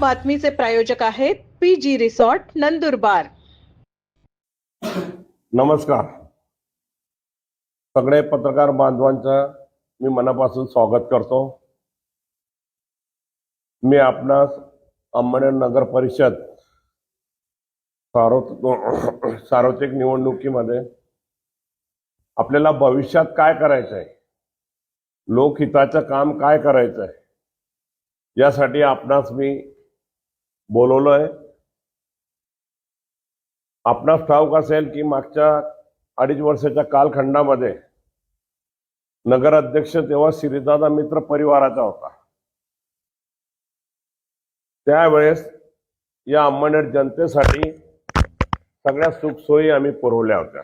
बातमीचे प्रायोजक आहेत P G resort Nandurbar. नमस्कार. सगळे पत्रकार बांधवांचं मी मनापासून स्वागत करतो. मी आपणास अंबनेर नगर परिषद सार्वत्रिक निवडणुकीमध्ये आपल्याला भविष्यात काय करायचं आहे लोकहिताचं काम काय करायचं आहे यासाठी आपणास मी बोलवलं आहे आपणास ठाऊक असेल की मागच्या अडीच वर्षाच्या कालखंडामध्ये नगराध्यक्ष तेव्हा श्रीदादा मित्र परिवाराचा होता. त्यावेळेस या अंमनेर जनतेसाठी सगळ्या सुखसोयी आम्ही पुरवल्या होत्या.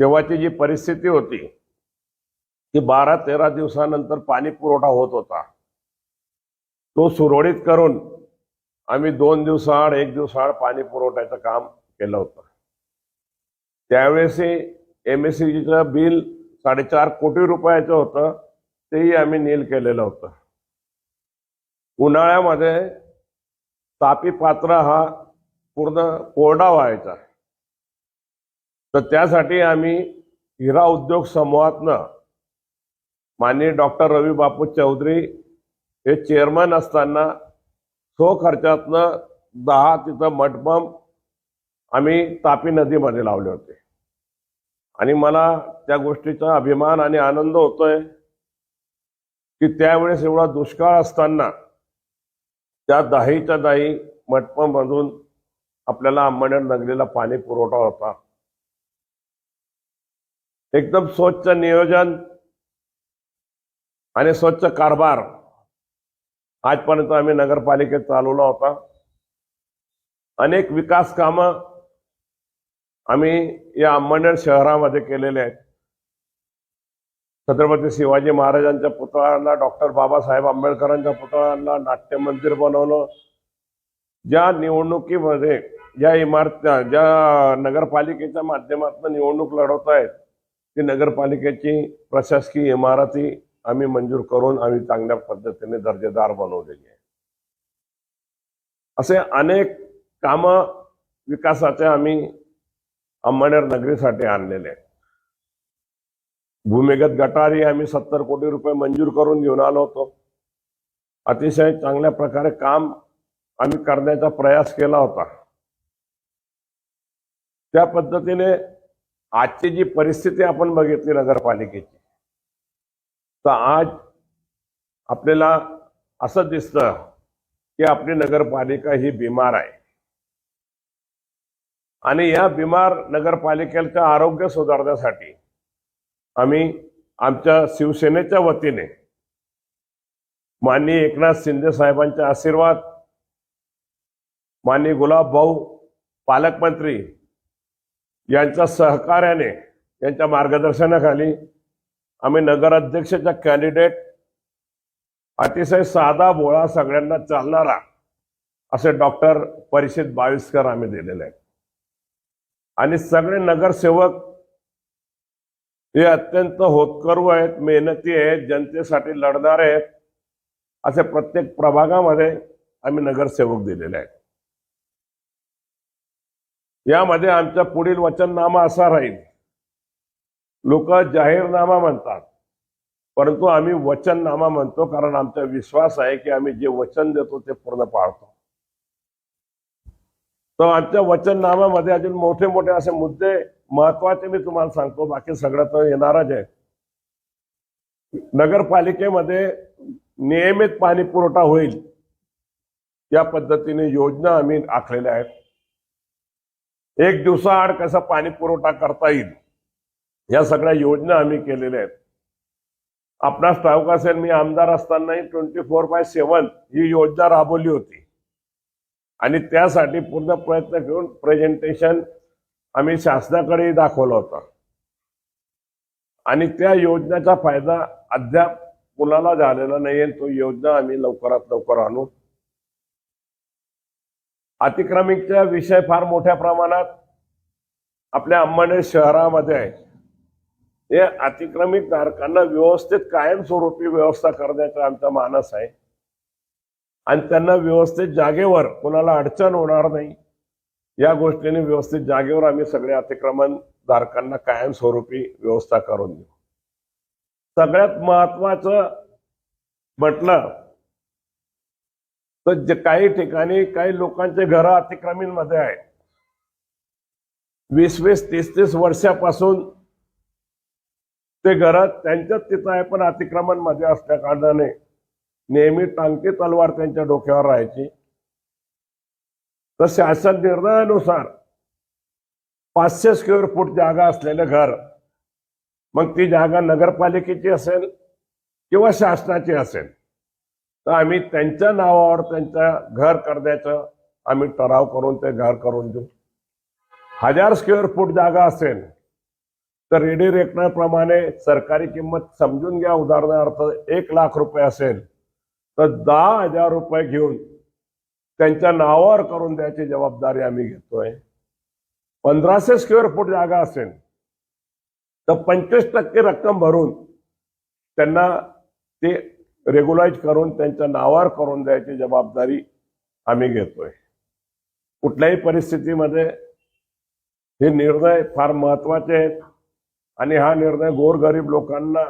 तेव्हाची जी परिस्थिती होती ती बारा तेरा दिवसानंतर पाणी पुरवठा होत होता. तो सुरळीत करून आम्ही दोन दिवसाआड एक दिवसाआड पाणी पुरवठ्याचं काम केलं होतं. त्यावेळेस एम एस सीचं बिल साडेचार कोटी रुपयाचं होतं तेही आम्ही नील केलेलं होतं. उन्हाळ्यामध्ये तापी पात्र हा पूर्ण कोरडा व्हायचा. तर त्यासाठी आम्ही हिरा उद्योग समूहातनं माननीय डॉक्टर रवी बापू चौधरी हे चेअरमन असताना सो खर्चातनं दहा तिथं मठपंप आम्ही तापी नदीमध्ये लावले होते. आणि मला त्या गोष्टीचा अभिमान आणि आनंद होतोय की त्यावेळेस एवढा दुष्काळ असताना त्या दाहीच्या दाही मटपमधून आपल्याला अंबनेर नगरीला पाणी पुरवठा होता. एकदम स्वच्छ नियोजन आणि स्वच्छ कारभार आजपर्यंत आम्ही नगरपालिकेत चालवला होता. अनेक विकास कामं आम्ही या अंबनेर शहरामध्ये केलेले आहेत. छत्रपती शिवाजी महाराजांच्या पुतळ्याला डॉक्टर बाबासाहेब आंबेडकरांच्या पुतळ्याला नाट्य मंदिर बनवलं. ज्या निवडणुकीमध्ये ज्या इमारत ज्या नगरपालिकेच्या माध्यमातून निवडणूक लढवत आहेत ती नगरपालिकेची प्रशासकीय इमारती आम्ही मंजूर करून आम्ही चांगल्या पद्धतीने दर्जेदार बनवलेली आहे. असे अनेक काम विकासाचे आम्ही अंबनेर नगरीसाठी आणलेले आहेत. भूमिगत गटारी आम्ही सत्तर कोटी रुपये मंजूर करून घेऊन आलो होतो. अतिशय चांगल्या प्रकारे काम आम्ही करण्याचा प्रयास केला होता. त्या पद्धतीने आजची जी परिस्थिती आपण बघितली नगरपालिकेची तर आज आपल्याला असं दिसतं की आपली नगरपालिका ही बिमार आहे. आणि या बिमार नगरपालिकेचं आरोग्य सुधारण्यासाठी आम्ही आमच्या शिवसेनेच्या वतीने माननीय एकनाथ शिंदे साहेबांचे आशीर्वाद माननीय गुलाब भाऊ पालकमंत्री यांच्या सहकार्याने यांच्या मार्गदर्शनाखाली आम्ही नगराध्यक्षाचा कॅन्डिडेट अतिशय साधा बोळा सगळ्यांना चालणारा असे डॉक्टर परिषद बाविस्कर आम्ही दिलेले आहेत. आणि सगळे नगरसेवक हे अत्यंत होतकरू आहेत मेहनती आहेत जनतेसाठी लढणारे आहेत असे प्रत्येक प्रभागामध्ये आम्ही नगरसेवक दिलेले आहेत. यामध्ये आमचा पुढील वचननामा असा राहील. लोक जाहीरनामा म्हणतात. परंतु आम्ही वचननामा म्हणतो कारण आमचा विश्वास आहे की आम्ही जे वचन देतो ते पूर्ण पाळतो. तर आमच्या वचननामामध्ये अजून मोठे मोठे असे मुद्दे महत्त्वाचे मी तुम्हाला सांगतो. बाकी सगळं तर येणारच आहे. नगरपालिकेमध्ये नियमित पाणी पुरवठा होईल. या पद्धतीने योजना आम्ही आखलेल्या आहेत. एक दिवसाआड कसा पाणी पुरवठा करता येईल? या सगळ्या योजना आम्ही केलेल्या आहेत. आपणास ठाऊक असेल मी आमदार असतानाही ट्वेंटी फोर बाय सेवन ही योजना राबवली होती. आणि त्यासाठी पूर्ण प्रयत्न घेऊन प्रेझेंटेशन आम्ही शासनाकडे दाखवलं होतं. आणि त्या योजनेचा फायदा अद्याप कुणाला झालेला नाहीये तो योजना आम्ही लवकरात लवकर आणू. अतिक्रमिकचा विषय फार मोठ्या प्रमाणात आपल्या अंबनेर शहरामध्ये आहे हे अतिक्रमित धारकांना व्यवस्थित कायमस्वरूपी व्यवस्था करण्याचा आमचा मानस आहे. आणि त्यांना व्यवस्थित जागेवर कोणाला अडचण होणार नाही. या गोष्टीने व्यवस्थित जागेवर आम्ही सगळे अतिक्रमण धारकांना कायमस्वरूपी व्यवस्था करून देऊ. सगळ्यात महत्वाचं म्हटलं तर जे काही ठिकाणी काही लोकांचे घर अतिक्रमींमध्ये आहेत. वीस वीस तीस तीस वर्षापासून ते घरात त्यांच्याच तिथं आहे पण अतिक्रमणमध्ये असल्या कारणाने नेहमी टांगती तलवार त्यांच्या डोक्यावर राहायची. तर शासन निर्णयानुसार पाचशे स्क्वेअर फूट जागा असलेलं घर मग ती जागा नगरपालिकेची असेल किंवा शासनाची असेल तर आम्ही त्यांच्या नावावर त्यांच्या घर करण्याचं आम्ही ठराव करून ते घर करून देऊ. हजार स्क्वेअर फूट जागा असेल तर रेडी रेकण्याप्रमाणे सरकारी किंमत समजून घ्या. उदाहरणार्थ एक लाख रुपये असेल तर दहा हजार रुपये घेऊन त्यांच्या नावावर करून द्यायची जबाबदारी आम्ही घेतोय. पंधराशे स्क्वेअर फूट जागा असेल तर पंचवीस टक्के रक्कम भरून त्यांना ते रेग्युलाइज करून त्यांच्या नावावर करून द्यायची जबाबदारी आम्ही घेतोय. कुठल्याही परिस्थितीमध्ये हे निर्णय फार महत्त्वाचे आहेत. आणि हा निर्णय गोरगरीब लोकांना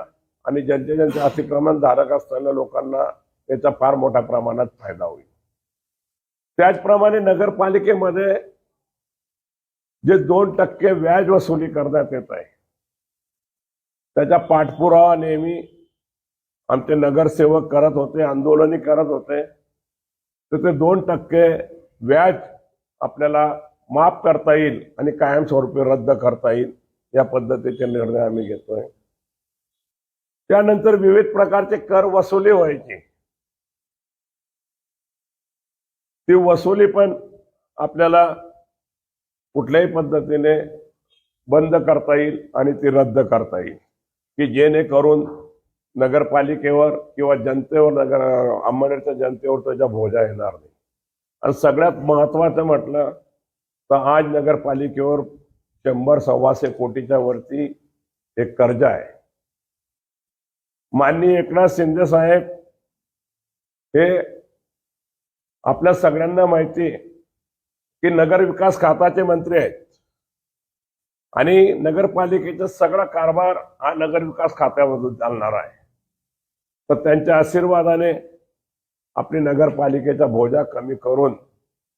आणि ज्यांचे ज्यांचे अतिक्रमण धारक असलेल्या लोकांना त्याचा फार मोठ्या प्रमाणात फायदा होईल. त्याचप्रमाणे नगरपालिकेमध्ये जे दोन टक्के व्याज वसुली करण्यात येत आहे त्याचा पाठपुरावा नेहमी आमचे नगरसेवक करत होते आंदोलनही करत होते तर ते दोन टक्के व्याज आपल्याला माफ करता येईल आणि कायमस्वरूपी रद्द करता येईल. या पद्धतीचे निर्णय आम्ही घेतोय. त्यानंतर विविध प्रकारचे कर वसुली व्हायची. ती वसुली पण आपल्याला कुठल्याही पद्धतीने बंद करता येईल आणि ती रद्द करता येईल. की जेणेकरून नगरपालिकेवर किंवा जनतेवर नगर अंमनेरच्या जनतेवर त्याचा भोजा येणार नाही. आणि सगळ्यात महत्वाचं म्हटलं तर आज नगरपालिकेवर शंभर सव्वाशे कोटीच्या वरती एक कर्ज आहे. माननीय एकनाथ शिंदे साहेब हे आपल्या सगळ्यांना माहिती की नगर विकास खात्याचे मंत्री आहेत आणि नगरपालिकेचा सगळा कारभार हा नगर विकास खात्यामधून चालणार आहे. तर त्यांच्या आशीर्वादाने आपली नगरपालिकेचा भोजा कमी करून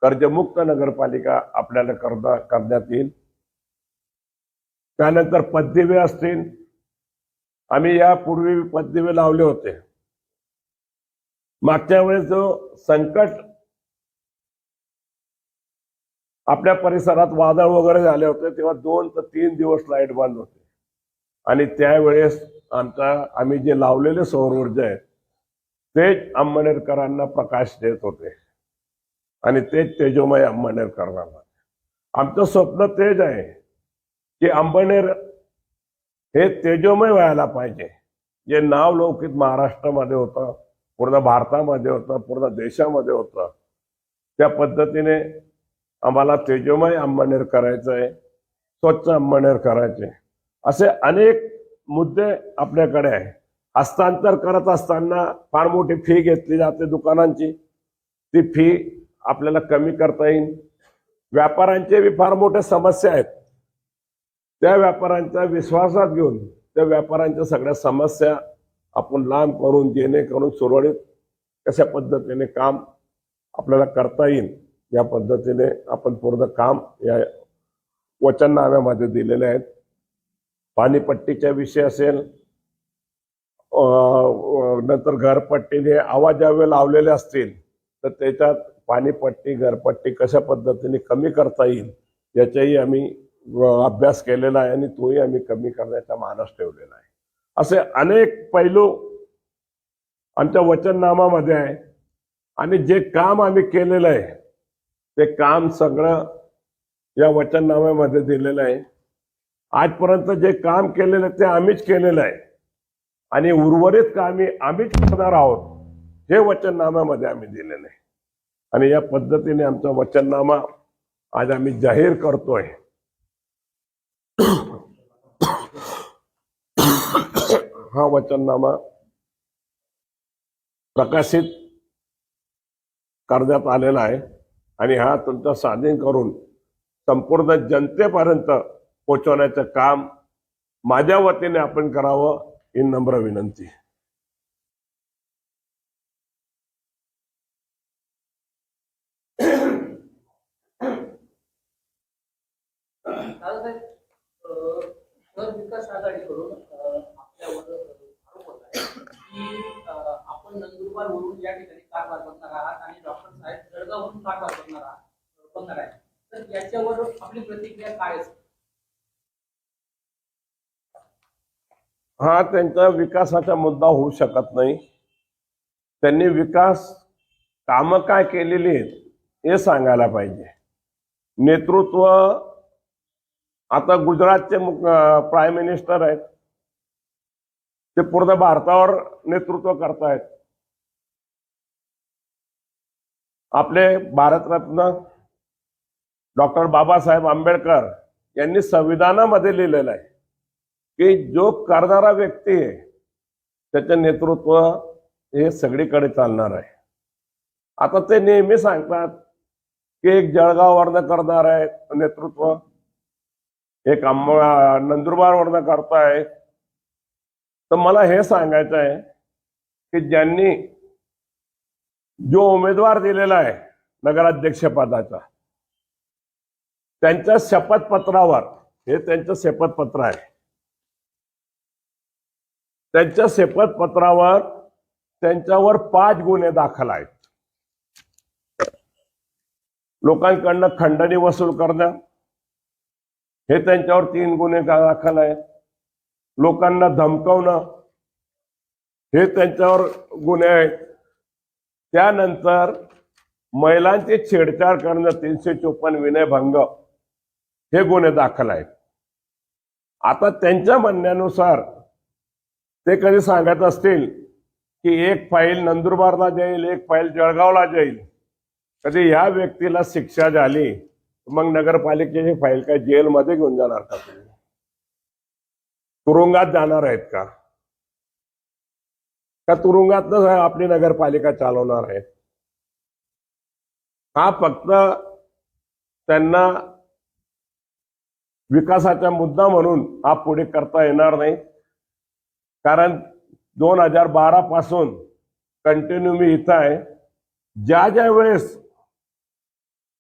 कर्जमुक्त नगरपालिका आपल्याला करता करण्यात येईल. त्यानंतर पद्यवे असतील. आम्ही यापूर्वी पद्यवे लावले होते. मागच्या वेळेस जो संकट आपल्या परिसरात वादळ वगैरे झाले होते तेव्हा दोन ते तीन दिवस लाइट बंद होते. आणि त्यावेळेस आमचा आम्ही जे लावलेले सौर ऊर्जा आहेत तेच आंबनेरकरांना प्रकाश देत होते. आणि तेच तेजोमय आंबनेरकरांना आमचं स्वप्न तेच आहे. की अंबनेर हे तेजोमय व्हायला पाहिजे. जे नाव लौकिक महाराष्ट्रामध्ये होतं पूर्ण भारतामध्ये होतं पूर्ण देशामध्ये होतं. त्या पद्धतीने आम्हाला तेजोमय अंबनेर करायचं आहे स्वच्छ अंबनेर करायचे असे अनेक मुद्दे आपल्याकडे आहे हस्तांतर करत असताना फार मोठी फी घेतली जाते दुकानांची. ती फी आपल्याला कमी करता येईल. व्यापाऱ्यांचे बी फार मोठ्या समस्या आहेत. त्या व्यापाऱ्यांच्या विश्वासात घेऊन त्या व्यापाऱ्यांच्या सगळ्या समस्या आपण लांब करून जेणेकरून सुरळीत कशा पद्धतीने काम आपल्याला करता येईल या पद्धतीने आपण पूर्ण काम या वचननाम्यामध्ये दिलेले आहेत. पाणीपट्टीच्या विषय असेल नंतर घरपट्टीने आवाजावे लावलेले असतील तर त्याच्यात पाणीपट्टी घरपट्टी कशा पद्धतीने कमी करता येईल याच्याही आम्ही अभ्यास केलेला आहे आणि तोही आम्ही कमी करण्याचा मानस ठेवलेला आहे. असे अनेक पैलू आमच्या वचननामामध्ये आहे. आणि जे काम आम्ही केलेलं आहे ते काम सगळं या वचननाम्यामध्ये दिलेलं आहे. आजपर्यंत जे काम केलेलं आहे ते आम्हीच केलेलं आहे. आणि उर्वरित कामी आम्हीच करणार आहोत हे वचननाम्यामध्ये आम्ही दिलेलं आहे. आणि या पद्धतीने आमचा वचननामा आज आम्ही जाहीर करतोय. हा वचननामा प्रकाशित करण्यात आलेला आहे आणि हा तुमचा साधन करून संपूर्ण जनतेपर्यंत पोहोचवण्याचं काम माझ्या वतीने आपण करावं ही नम्र विनंती. शहर विकास आघाडीकडून आपल्यावर आरोप होत आहे की अ, आपण नंदुरबारवरून या ठिकाणी कारभार करणार आहात आणि डॉक्टर साहेब जळगाववरून कारभार करणार आहात करणार आहे तर याच्यावर आपली प्रतिक्रिया काय असेल? हा त्यांचा विकासाचा मुद्दा होऊ शकत नाही. त्यांनी विकास कामं काय केलेली आहेत हे सांगायला पाहिजे. नेतृत्व आता गुजरातचे प्राईम मिनिस्टर आहेत. ते पूर्ण भारतावर नेतृत्व करतायत. आपले भारतरत्न डॉक्टर बाबासाहेब आंबेडकर यांनी संविधानामध्ये लिहिलेलं आहे की जो करणारा व्यक्ती आहे त्याचं नेतृत्व हे सगळीकडे चालणार आहे. आता ते नेहमी सांगतात की एक जळगाववरनं करणार आहे नेतृत्व. एक नंदुरबार नंदुरबारवरनं करताय. तर मला हे सांगायचं आहे की ज्यांनी जो उमेदवार दिलेला आहे नगराध्यक्ष पदाचा त्यांच्या शपथपत्रावर हे त्यांचं शपथपत्र आहे. त्यांच्या शपथपत्रावर त्यांच्यावर पाच गुन्हे दाखल आहेत. लोकांकडनं खंडणी वसूल करणं हे त्यांच्यावर तीन गुन्हे दाखल आहेत. लोकांना धमकवणं हे त्यांच्यावर गुन्हे आहेत. त्यानंतर महिलांची छेडछाड करणं तीनशे चोपन्न विनयभंग हे गुन्हे दाखल आहेत. आता त्यांच्या म्हणण्यानुसार ते कधी सांगत असतील की एक फाईल नंदुरबारला जाईल एक फाईल जळगावला जाईल. कधी ह्या व्यक्तीला शिक्षा झाली मग नगरपालिकेची फाईल काय जेलमध्ये घेऊन जाणार का तुम्ही? तुरुंगात जाणार आहेत का? का तुरुंगातच आपली नगरपालिका चालवणार आहेत? हा फक्त त्यांना विकासाचा मुद्दा म्हणून हा पुढे करता येणार नाही. कारण दोन हजार बारा पासून कंटिन्यू मी इथं आहे. ज्या ज्या वेळेस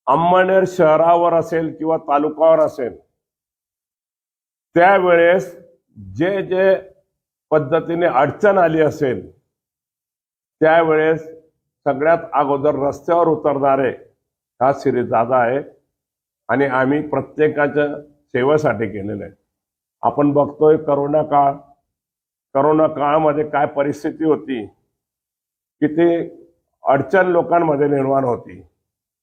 अंमळनेर शहरावर असेल किंवा तालुकावर असेल त्यावेळेस जे जे पद्धतीने अडचण आली असेल त्यावेळेस सगळ्यात अगोदर रस्त्यावर उतरणारे हा दादा आहे आणि आम्ही प्रत्येकाच्या सेवेसाठी केलेलं आहे. आपण बघतोय करोना काळ करोना काळामध्ये काय परिस्थिती होती किती अडचण लोकांमध्ये निर्माण होती.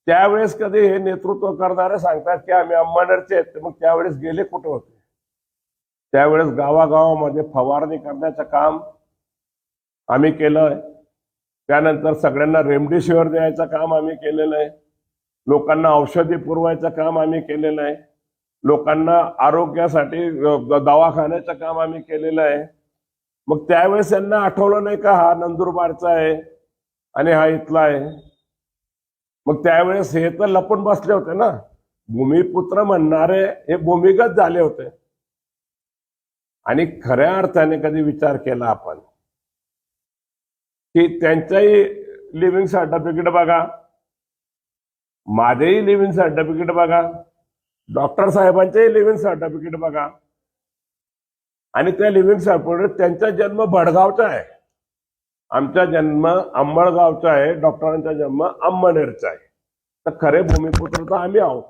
त्यावेळेस कधी हे नेतृत्व करणारे सांगतात की आम्ही अंबाडरचे आहेत मग त्यावेळेस गेले कुठं होते? त्यावेळेस गावागावामध्ये फवारणी करण्याचं काम आम्ही केलंय त्यानंतर सगळ्यांना रेमडेसिवीर द्यायचं काम आम्ही केलेलं आहे. लोकांना औषधी पुरवायचं काम आम्ही केलेलं आहे. लोकांना आरोग्यासाठी दवाखान्याचं काम आम्ही केलेलं आहे. मग त्यावेळेस यांना आठवलं नाही का हा नंदुरबारचा आहे आणि हा इथला आहे? मग त्यावेळेस हे तर लपून बसले होते ना. भूमिपुत्र म्हणणारे हे भूमिगत झाले होते. आणि खऱ्या अर्थाने कधी विचार केला आपण की त्यांच्याही लिव्हिंग सर्टिफिकेट बघा. माझेही लिव्हिंग सर्टिफिकेट बघा. डॉक्टर साहेबांचेही लिव्हिंग सर्टिफिकेट बघा. आणि त्या लिव्हिंग सर्टिफिकेट त्यांचा जन्म भडगावचा आहे. आमचा जन्म अंबळगावचा आहे डॉक्टरांचा जन्म अंबनेरचा आहे. तर खरे भूमिपुत्र तर आम्ही आहोत.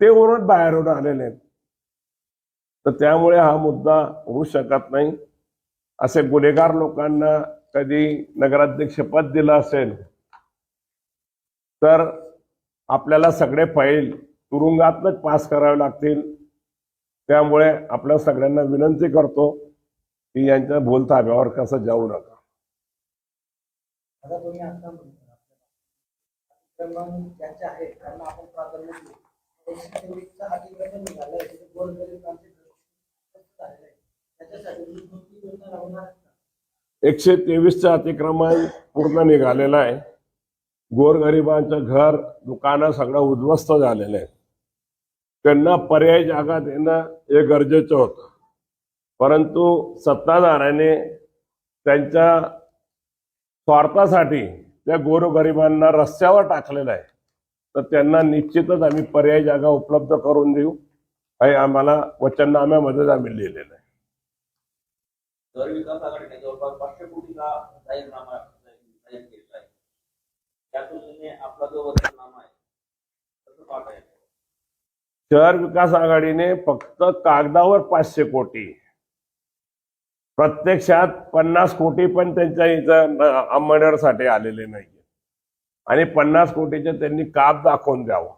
ते वरून बाहेरून आलेले आहेत. तर त्यामुळे हा मुद्दा होऊ शकत नाही. असे गुन्हेगार लोकांना कधी नगराध्यक्षपद दिलं असेल तर आपल्याला सगळे फाईल तुरुंगातच पास करावे लागतील. त्यामुळे आपल्या सगळ्यांना विनंती करतो की यांच्या भूलथाब्यावर कसं जाऊ नका. आता तुम्ही आता म्हणता अतिक्रमण ज्यांचे आहे त्यांना आपण प्राधान्य देऊ. एकशे तेवीसचा अतिक्रमण निघालंय तिथे गोरगरिबांचे एकशे तेवीसचं अतिक्रमण पूर्ण निघालेलं आहे. गोरगरिबांचं घर दुकानं सगळं उद्ध्वस्त झालेलं आहे. त्यांना पर्यायी जागा देणं हे गरजेचं होतं. परंतु सत्ताधाऱ्याने त्यांच्या स्वार्थासाठी त्या गोरगरिबांना रस्त्यावर टाकलेलं आहे. तर त्यांना निश्चितच आम्ही पर्यायी जागा उपलब्ध करून देऊ. हे आम्हाला वचननाम्यामध्येच आम्ही लिहिलेलं आहे. शहर विकास आघाडीने फक्त कागदावर पाचशे कोटी प्रत्यक्षात पन्नास कोटी पण त्यांच्या इथं अंमनेरसाठी आलेले नाही आणि पन्नास कोटीचे त्यांनी काप दाखवून द्यावं.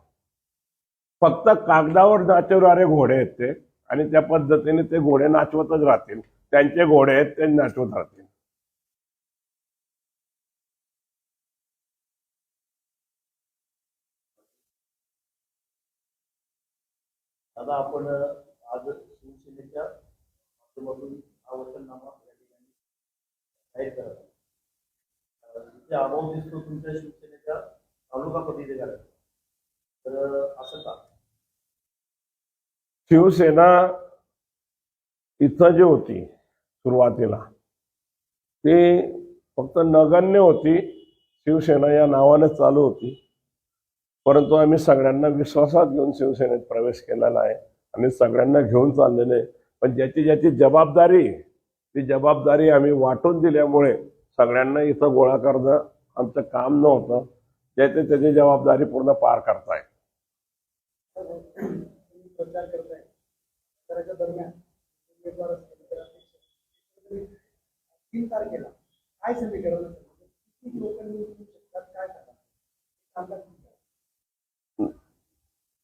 फक्त कागदावर नाचवणारे घोडे आहेत ते आणि त्या पद्धतीने ते घोडे नाचवतच राहतील. त्यांचे घोडे आहेत ते नाचवत राहतील. आपण आज शिवसेनेच्या माध्यमातून हा वचननामा या ठिकाणी जाहीर करत. आहोत. अभाव दिसतो तुमच्या शिवसेनेच्या तालुका पदाधिकाऱ्याचा तर असं का? शिवसेना इथं जी होती सुरुवातीला ती फक्त नगण्य होती. शिवसेना या नावानेच चालू होती. परंतु आम्ही सगळ्यांना विश्वासात घेऊन शिवसेनेत प्रवेश केलेला आहे. आणि सगळ्यांना घेऊन चाललेले आहे. पण ज्याची ज्याची जबाबदारी ती जबाबदारी आम्ही वाटून दिल्यामुळे सगळ्यांना इथं गोळा करणं आमचं काम नव्हतं. ज्याची त्याची जबाबदारी पूर्ण पार करताय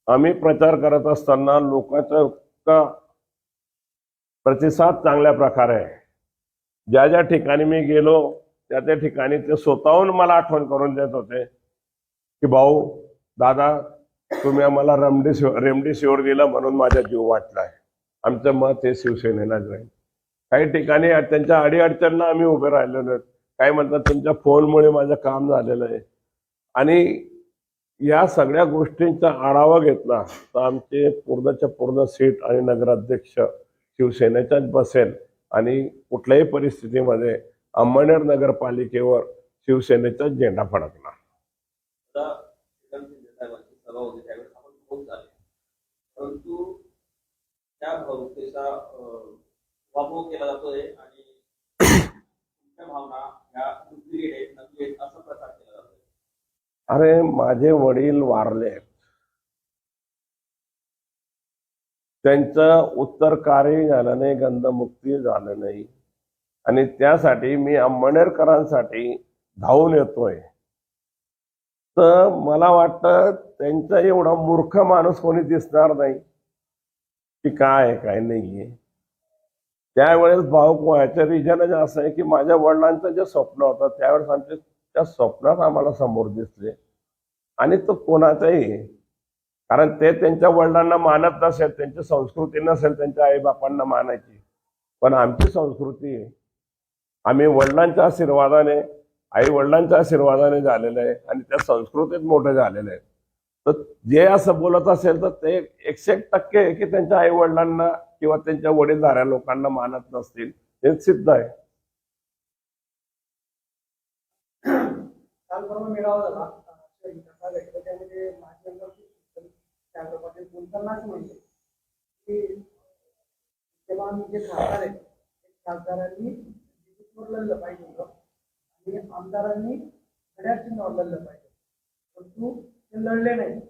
आम्ही प्रचार करत असताना लोकांचा प्रतिसाद चांगल्या प्रकारे आहे. ज्या ज्या ठिकाणी मी गेलो त्या त्या ठिकाणी ते स्वतःहून मला आठवण करून देत होते की भाऊ दादा तुम्ही आम्हाला रेमडेसिवीर रेमडेसिवीर दिलं म्हणून माझा जीव वाटलाय आमचं मत हे शिवसेनेलाच राहील काही ठिकाणी त्यांच्या अडीअडचणला आम्ही उभे राहिलेलो आहेत. काही म्हणतात तुमच्या फोनमुळे माझं काम झालेलं आहे. आणि या सगळ्या गोष्टींचा आढावा घेतला तर आमचे पूर्णच्या पूर्ण सीट आणि नगराध्यक्ष शिवसेनेच्याच बसेल आणि कुठल्याही परिस्थितीमध्ये अंमळनेर नगरपालिकेवर शिवसेनेचाच झेंडा फडकणार. परंतु त्या भावुकतेचा अं, वापर केला जातोय आणि तुमच्या भावना ह्या दुसरी आहेत नकली आहेत असा प्रचार केला जातोय. अरे माझे वडील वारले. आहेत त्यांचं उत्तर कार्य झालं नाही गंधमुक्ती झालं नाही. आणि त्यासाठी मी आंबणेरकरांसाठी धावून येतोय. तर मला वाटतं त्यांचा एवढा मूर्ख माणूस कोणी दिसणार नाही की काय आहे काय नाहीये. त्यावेळेस भाऊक व्हायचं रिजनच असं आहे की माझ्या वडिलांचं जे स्वप्न होतं त्यावेळेस आमचे त्या स्वप्नात आम्हाला समोर दिसले. आणि तो कोणाचाही कारण ते त्यांच्या वडिलांना मानत नसेल त्यांची संस्कृती नसेल त्यांच्या आईबापांना मानायची. पण आमची संस्कृती आम्ही वडिलांच्या आशीर्वादाने आई वडिलांच्या आशीर्वादाने झालेलं आहे आणि त्या संस्कृतीत मोठे झालेले आहे. तर जे असं बोलत असेल तर ते एकशे एक टक्के की त्यांच्या आई वडिलांना किंवा त्यांच्या वडीलधाऱ्या लोकांना मानत नसतील हे सिद्ध आहे. काल परवा मेळावा झाला अं, विकास आघाडीचा. त्यामध्ये माजी आमदार चंद्र पाटील बोलताना असं म्हणले की विद्यमान जे खासदार आहेत खासदारांनी विद्युतवर लढलं पाहिजे होतं आणि आमदारांनी घड्याळ चिन्हावर लढलं पाहिजे परंतु ते लढले नाही.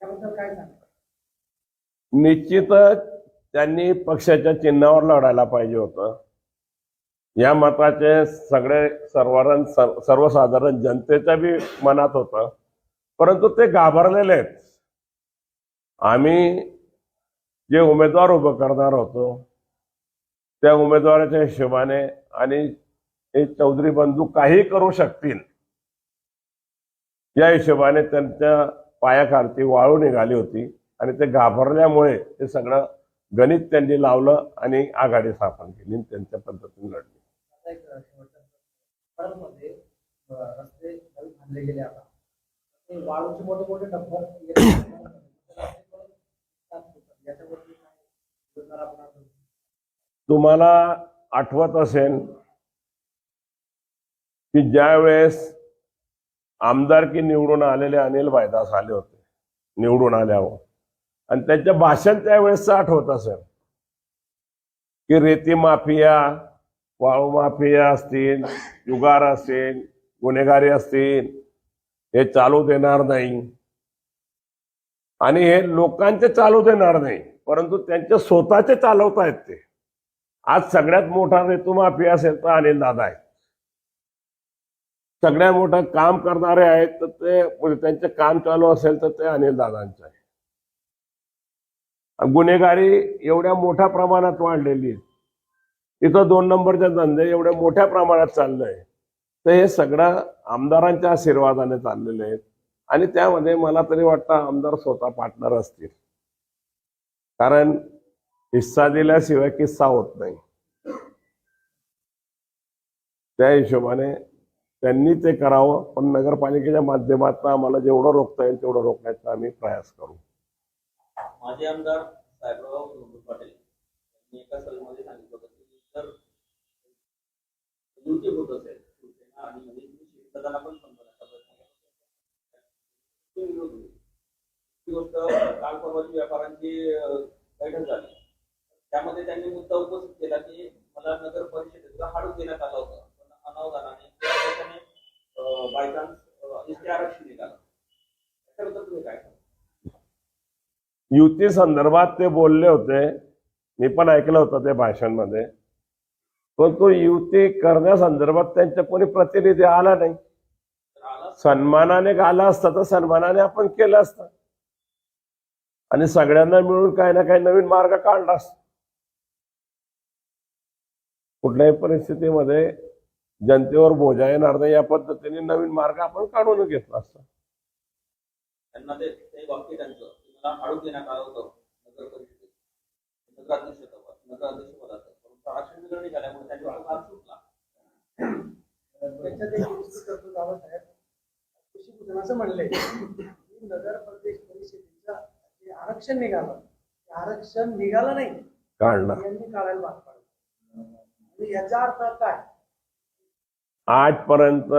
त्याबद्दल काय सांगा निश्चितच त्यांनी पक्षाच्या चिन्हावर लढायला पाहिजे होतं. या मताचे सगळे सर्वारण सर्वसाधारण जनतेच्या बी मनात होतं. परंतु ते घाबरलेले आहेत. आम्ही जे उमेदवार उभं करणार होतो त्या उमेदवाराच्या हिशोबाने आणि हे चौधरी बंधू काही करू शकतील या हिशोबाने त्यांच्या पायाखालती वाळू निघाली होती आणि ते घाबरल्यामुळे ते सगळं गणित त्यांनी लावलं आणि आघाडी स्थापन केली आणि त्यांच्या पद्धतीने लढली. वाळूचे मोठे मोठे डब्बर तुम्हाला आठवत असेल की ज्यावेळेस आमदारकी निवडून आलेले अनिल बायदास आले होते निवडून आल्यावर. आणि त्यांचं भाषण त्यावेळेस आठवत असेल की रेती माफिया वाळू माफिया असतील जुगार असतील गुन्हेगारी असतील हे चालू देणार नाही. आणि हे लोकांचे चालू देणार नाही परंतु त्यांचे स्वतःचे चालवतायत ते. आज सगळ्यात मोठा रेतुमाफी असेल तर अनिल दादा आहे सगळ्यात मोठं काम करणारे आहेत तर ते म्हणजे त्यांचे काम चालू असेल तर ते अनिल दादांचं आहे गुन्हेगारी एवढ्या मोठ्या प्रमाणात वाढलेली आहे. तिथं दोन नंबरचे धंदे एवढ्या मोठ्या प्रमाणात चाललंय तर हे सगळं आमदारांच्या आशीर्वादाने चाललेले आहेत आणि त्यामध्ये मला तरी वाटतं आमदार स्वतः पार्टनर असतील. कारण हिस्सा दिल्याशिवाय किस्सा होत नाही. त्या हिशोबाने त्यांनी ते करावं पण नगरपालिकेच्या माध्यमातून आम्हाला जेवढं रोखता येईल तेवढं रोखण्याचा आम्ही प्रयास करू. माजी आमदार साहेबराव पाटील यांनी एका सलमध्ये सांगितलं होतं की जर होत असेल गोष्ट काल परवाची व्यापाऱ्यांची बैठक झाली त्यामध्ये त्यांनी मुद्दा उपस्थित केला की मला नगर परिषदेचा हाडू देण्यात आलं होतं पण अनावधानाने त्या ठिकाणी बाय चान्स आरक्षण निघालं त्याच्याबद्दल तुम्ही काय युती संदर्भात ते बोलले होते. मी पण ऐकलं होतं ते भाषणमध्ये. पण तो युती करण्यासंदर्भात त्यांच्या कोणी प्रतिनिधी आला नाही. सन्मानाने आला असता तर सन्मानाने आपण केलं असतं. आणि सगळ्यांना मिळून काही ना काही नवीन मार्ग काढला असत. कुठल्याही परिस्थितीमध्ये जनतेवर बोजा येणार नाही या पद्धतीने नवीन मार्ग आपण काढून घेतला असत. त्यांना आरक्षण असं म्हणले की नगर प्रदेश जे निघालं आरक्षण निघालं नाही. काढला. यांनी काढायला भाग पाडलं याचा अर्थ काय? आजपर्यंत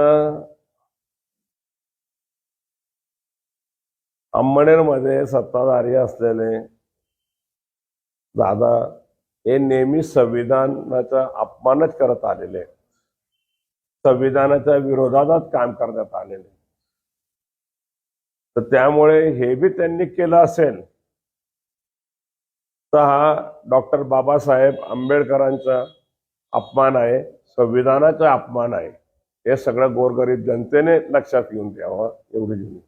अंमळनेरमध्ये सत्ताधारी असलेले दादा हे नेहमी संविधानाचा अपमानच करत आलेले संविधानाच्या विरोधातच काम करण्यात आलेले तर त्यामुळे हे बी त्यांनी केलं असेल. तर हा डॉक्टर बाबासाहेब आंबेडकरांचा अपमान आहे संविधानाचा अपमान आहे. हे सगळं गोरगरीब जनतेने लक्षात घेऊन द्यावं एवढी विनंती